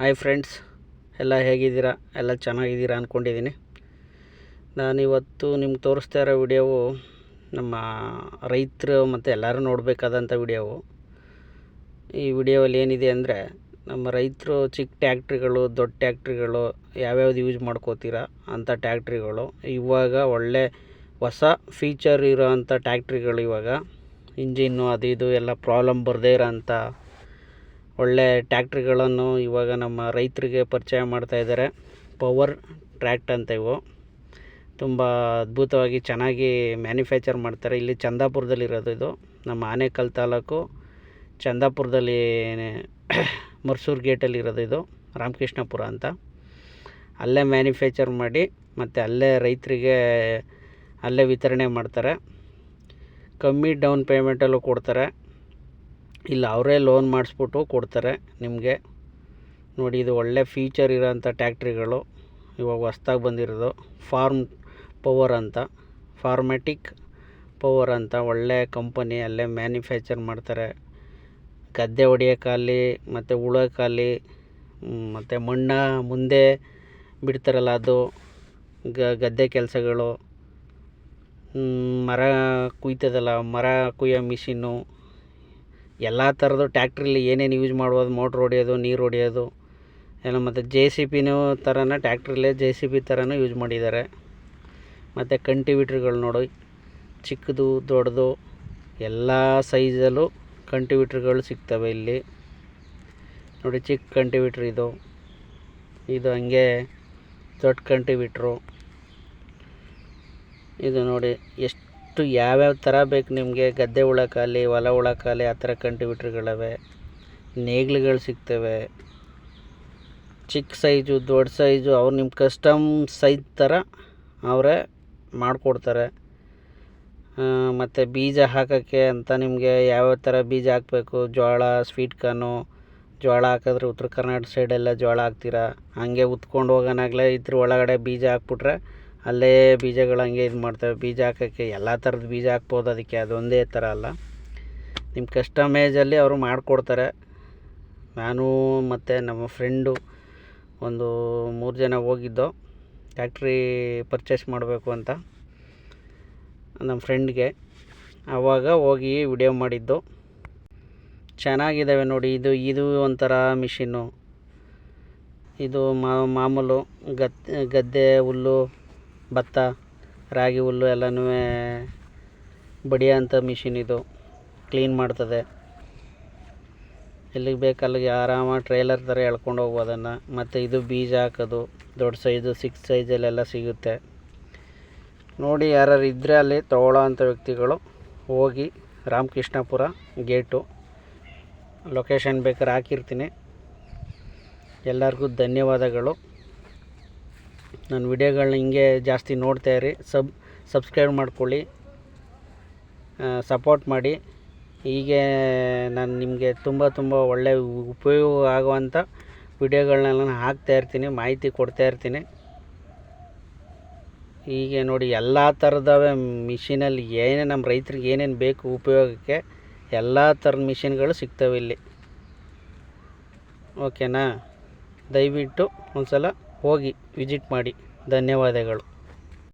Hi friends ಎಲ್ಲ ಹೇಗಿದ್ದೀರಾ? ಎಲ್ಲ ಚೆನ್ನಾಗಿದ್ದೀರಾ ಅಂದ್ಕೊಂಡಿದ್ದೀನಿ ನಾನಿವತ್ತು ನಿಮ್ಗೆ ತೋರಿಸ್ತಾ ಇರೋ ವಿಡಿಯೋವು ನಮ್ಮ ರೈತರು ಮತ್ತು ಎಲ್ಲರೂ ನೋಡಬೇಕಾದಂಥ ವಿಡಿಯೋವು. ಈ ವಿಡಿಯೋದಲ್ಲಿ ಏನಿದೆ ಅಂದರೆ, ನಮ್ಮ ರೈತರು ಚಿಕ್ಕ ಟ್ಯಾಕ್ಟ್ರಿಗಳು, ದೊಡ್ಡ ಟ್ಯಾಕ್ಟ್ರಿಗಳು ಯಾವ್ಯಾವ್ದು ಯೂಸ್ ಮಾಡ್ಕೋತೀರಾ ಅಂಥ ಟ್ಯಾಕ್ಟ್ರಿಗಳು. ಇವಾಗ ಒಳ್ಳೆ ಹೊಸ ಫೀಚರ್ ಇರೋ ಅಂಥ ಟ್ಯಾಕ್ಟ್ರಿಗಳು ಇವಾಗ. ಇಂಜಿನ್ನು ಅದು ಇದು ಎಲ್ಲ ಪ್ರಾಬ್ಲಮ್ ಬರದೇ ಇರೋ ಅಂಥ ಒಳ್ಳೆ ಟ್ಯಾಕ್ಟ್ರಿಗಳನ್ನು ಇವಾಗ ನಮ್ಮ ರೈತರಿಗೆ ಪರಿಚಯ ಮಾಡ್ತಾ ಇದ್ದಾರೆ. ಪವರ್ ಟ್ರ್ಯಾಕ್ಟ್ ಅಂತ ಇವು. ತುಂಬ ಅದ್ಭುತವಾಗಿ ಚೆನ್ನಾಗಿ ಮ್ಯಾನುಫ್ಯಾಕ್ಚರ್ ಮಾಡ್ತಾರೆ. ಇಲ್ಲಿ ಚಂದಾಪುರದಲ್ಲಿರೋದು ಇದು. ನಮ್ಮ ಆನೇಕಲ್ ತಾಲೂಕು ಚಂದಾಪುರದಲ್ಲಿ ಮರ್ಸೂರು ಗೇಟಲ್ಲಿ ಇರೋದು ಇದು, ರಾಮಕೃಷ್ಣಪುರ ಅಂತ. ಅಲ್ಲೇ ಮ್ಯಾನುಫ್ಯಾಕ್ಚರ್ ಮಾಡಿ ಮತ್ತು ಅಲ್ಲೇ ರೈತರಿಗೆ ಅಲ್ಲೇ ವಿತರಣೆ ಮಾಡ್ತಾರೆ. ಕಮ್ಮಿ ಡೌನ್ ಪೇಮೆಂಟಲ್ಲೂ ಕೊಡ್ತಾರೆ. ಇಲ್ಲ, ಅವರೇ ಲೋನ್ ಮಾಡಿಸ್ಬಿಟ್ಟು ಕೊಡ್ತಾರೆ ನಿಮಗೆ. ನೋಡಿ, ಇದು ಒಳ್ಳೆ ಫೀಚರ್ ಇರೋಂಥ ಟ್ಯಾಕ್ಟ್ರಿಗಳು. ಇವಾಗ ಹೊಸ್ದಾಗಿ ಬಂದಿರೋದು ಫಾರ್ಮ್ ಪವರ್ ಅಂತ. ಫಾರ್ಮ್ಯಾಟಿಕ್ ಪವರ್ ಅಂತ. ಒಳ್ಳೆ ಕಂಪನಿ ಅಲ್ಲೇ ಮ್ಯಾನುಫ್ಯಾಕ್ಚರ್ ಮಾಡ್ತಾರೆ. ಗದ್ದೆ ಹೊಡಿಯೋಕ್ಕಾಗಲಿ ಮತ್ತು ಉಳೋಕ್ಕಾಗಲಿ ಮತ್ತು ಮಣ್ಣ ಮುಂದೆ ಬಿಡ್ತಾರಲ್ಲ ಅದು ಗದ್ದೆ ಕೆಲಸಗಳು. ಮರ ಕುಯ್ತದಲ್ಲ, ಮರ ಕುಯ್ಯೋ ಮಿಷಿನ್ನು. ಎಲ್ಲ ಥರದ್ದು ಟ್ಯಾಕ್ಟ್ರಿಲಿ ಏನೇನು ಯೂಸ್ ಮಾಡ್ಬೋದು ಮೋಟ್ರ್ ಹೊಡಿಯೋದು, ನೀರು ಹೊಡಿಯೋದು. ಎಲ್ಲ ಮತ್ತು ಜೆ ಸಿ ಪಿನೂ ಥರನೇ ಟ್ಯಾಕ್ಟ್ರಲ್ಲೇ ಜೆ ಸಿ ಬಿ ಥರನೂ ಯೂಸ್ ಮಾಡಿದ್ದಾರೆ. ಮತ್ತು ಕಂಟಿವಿಟ್ರ್ಗಳು ನೋಡಿ, ಚಿಕ್ಕದು, ದೊಡ್ಡದು, ಎಲ್ಲ ಸೈಜಲ್ಲೂ ಕಂಟಿವಿಟ್ರ್ಗಳು ಸಿಗ್ತವೆ ಇಲ್ಲಿ. ನೋಡಿ ಚಿಕ್ಕ ಕಂಟಿವಿಟ್ರ್ ಇದು. ಇದು ಹಂಗೆ ದೊಡ್ಡ ಕಂಟಿವಿಟ್ರು ಇದು ನೋಡಿ ಎಷ್ಟು ಯಾವ್ಯಾವ ಥರ ಬೇಕು ನಿಮಗೆ? ಗದ್ದೆ ಉಳೋಕ್ಕಾಗಲಿ ಹೊಲ ಉಳೋಕ್ಕಾಗಲಿ ಆ ಥರ ಕಂಟಿವಿಟ್ರ್ಗಳಿವೆ ನೇಗ್ಲುಗಳು ಸಿಗ್ತವೆ. ಚಿಕ್ಕ ಸೈಜು, ದೊಡ್ಡ ಸೈಜು, ಅವ್ರು ನಿಮ್ಮ ಕಸ್ಟಮ್ ಸೈಜ್ ಥರ ಅವರೇ ಮಾಡಿಕೊಡ್ತಾರೆ. ಮತ್ತು ಬೀಜ ಹಾಕೋಕ್ಕೆ ಅಂತ ನಿಮಗೆ ಯಾವ್ಯಾವ ಥರ ಬೀಜ ಹಾಕಬೇಕು? ಜೋಳ ಸ್ವೀಟ್ ಕಾರ್ನು. ಜೋಳ ಹಾಕಿದ್ರೆ ಉತ್ತರ ಕರ್ನಾಟಕ ಸೈಡೆಲ್ಲ ಜೋಳ ಹಾಕ್ತೀರಾ? ಹಂಗೆ ಉತ್ಕೊಂಡು ಹೋಗೋಣಾಗ್ಲೇ ಇದ್ರ ಒಳಗಡೆ ಬೀಜ ಹಾಕ್ಬಿಟ್ರೆ ಅಲ್ಲೇ ಬೀಜಗಳು ಹಂಗೆ ಇದು ಮಾಡ್ತವೆ. ಬೀಜ ಹಾಕೋಕ್ಕೆ ಎಲ್ಲ ಥರದ ಬೀಜ ಹಾಕ್ಬೋದು. ಅದಕ್ಕೆ ಅದೊಂದೇ ಥರ ಅಲ್ಲ. ನಿಮ್ಮ ಕಸ್ಟಮೈಜಲ್ಲಿ ಅವರು ಮಾಡಿಕೊಡ್ತಾರೆ. ನಾನು ಮತ್ತು ನಮ್ಮ ಫ್ರೆಂಡು ಒಂದು ಮೂರು ಜನ ಹೋಗಿದ್ದೋ ಟ್ಯಾಕ್ಟ್ರಿ ಪರ್ಚೇಸ್ ಮಾಡಬೇಕು ಅಂತ ನಮ್ಮ ಫ್ರೆಂಡ್ಗೆ ಆವಾಗ ಹೋಗಿ ವಿಡಿಯೋ ಮಾಡಿದ್ದು. ಚೆನ್ನಾಗಿದ್ದಾವೆ ನೋಡಿ, ಇದು ಇದು ಒಂಥರ ಮಿಷಿನ್ನು ಇದು ಮಾಮೂಲು ಗದ್ದೆ ಗದ್ದೆ, ಹುಲ್ಲು ಭತ್ತ, ರಾಗಿ ಹುಲ್ಲು ಎಲ್ಲನೂ ಬಡಿಯೋಂಥ ಮಿಷಿನ್ ಇದು. ಕ್ಲೀನ್ ಮಾಡ್ತದೆ. ಎಲ್ಲಿಗೆ ಬೇಕು ಅಲ್ಲಿಗೆ ಆರಾಮಾಗಿ ಟ್ರೈಲರ್ ಥರ ಎಳ್ಕೊಂಡು ಹೋಗ್ಬೋದನ್ನು ಮತ್ತು ಇದು ಬೀಜ ಹಾಕೋದು. ದೊಡ್ಡ ಸೈಜು ಸಿಕ್ಸ್ ಸೈಜಲ್ಲೆಲ್ಲ ಸಿಗುತ್ತೆ. ನೋಡಿ ಯಾರು ಇದ್ದರೆ ಅಲ್ಲಿ ತೊಗೊಳ್ಳೋ ಅಂಥ ವ್ಯಕ್ತಿಗಳು ಹೋಗಿ ರಾಮಕೃಷ್ಣಪುರ ಗೇಟು. ಲೊಕೇಶನ್ ಬೇಕಾದ್ರೆ ಹಾಕಿರ್ತೀನಿ. ಎಲ್ಲರಿಗೂ ಧನ್ಯವಾದಗಳು. ನನ್ನ ವಿಡಿಯೋಗಳನ್ನ ಹಿಂಗೆ ಜಾಸ್ತಿ ನೋಡ್ತಾ ಇರಿ. ಸಬ್, ಸಬ್ಸ್ಕ್ರೈಬ್ ಮಾಡ್ಕೊಳ್ಳಿ. ಸಪೋರ್ಟ್ ಮಾಡಿ. ಹೀಗೆ ನಾನು ನಿಮಗೆ ತುಂಬ ತುಂಬ ಒಳ್ಳೆಯ ಉಪಯೋಗ ಆಗುವಂಥ ವಿಡಿಯೋಗಳನ್ನೆಲ್ಲ ನಾನು ಹಾಕ್ತಾ ಇರ್ತೀನಿ, ಮಾಹಿತಿ ಕೊಡ್ತಾ ಇರ್ತೀನಿ. ಹೀಗೆ ನೋಡಿ ಎಲ್ಲ ಥರದವೇ ಮಿಷಿನಲ್ಲಿ ಏನೇ ನಮ್ಮ ರೈತರಿಗೆ ಏನೇನು ಬೇಕು ಉಪಯೋಗಕ್ಕೆ ಎಲ್ಲ ಥರದ ಮಿಷಿನ್ಗಳು ಸಿಗ್ತವೆ ಇಲ್ಲಿ. ಓಕೆನಾ? ದಯವಿಟ್ಟು ಒಂದು ಸಲ ಹೋಗಿ ವಿಸಿಟ್ ಮಾಡಿ. ಧನ್ಯವಾದಗಳು.